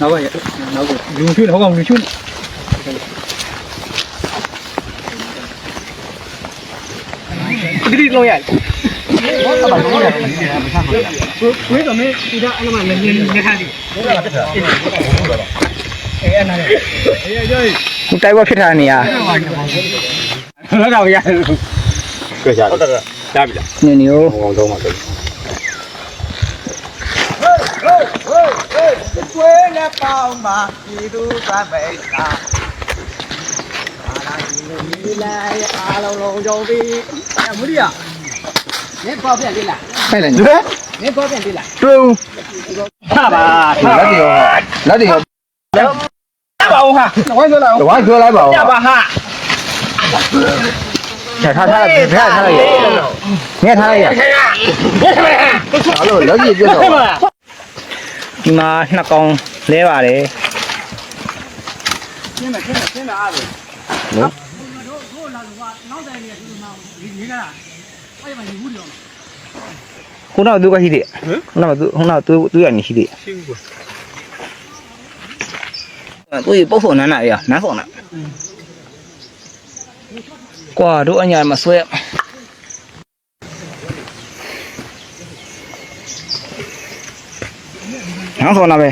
နောက်ကနောက်ကလူချွတ်ဟောကောင်လူချွတ်ဒီဒီလုံးရဝေးတော့မင်းဒီကအလမလည်းနေနေခါဒီအေးအနာလေးအေးကြောခုတိုက်ပွဲဖြစ်ထားနေရလောက်တော့ရတယ်ကြွကြဟုတ်တယ် ကြားပြီလားနေနေရောဟောင်းတော့မှာဆိုကွေးနဲ့ပေါင်းပါဒီသူသမိတ်တာအာလာဒီလိုမိလိုက်အားလုံးလုံးကြုံပြီးအမူရီယာနင်းပေါ်ပြန်လေးလားဟဲ့လေနင်းပေါ်ပြန်လေးလားတူဟာပါလက်တီရောလက်တီရောပါဦးဟာဝိုင်းဆိုလာဝိုင်းဆွဲလိုက်ပါဦးကြပါဟာချက် ထားထားလိုက်ဖက်ထားလိုက်ရငဲ့ထားလိုက်ရအဲ့လိုလက်ကြီးပြတ်တော့ဒီမှာနှစ်ကောင်လဲပါတယ်ရှင်းမယ်ရှင်းမယ်ရှင်းမယ်အားပဲခုနကသူကရှိတယ်ခုနကသူခုနကသူသူရနေရှိတယ်ရှင်းကွာသူပုတ်ဖို့နန်းနာရနန်းဖို့နာကွာ တို့အညာမဆွဲနန်းဖို့နာပဲ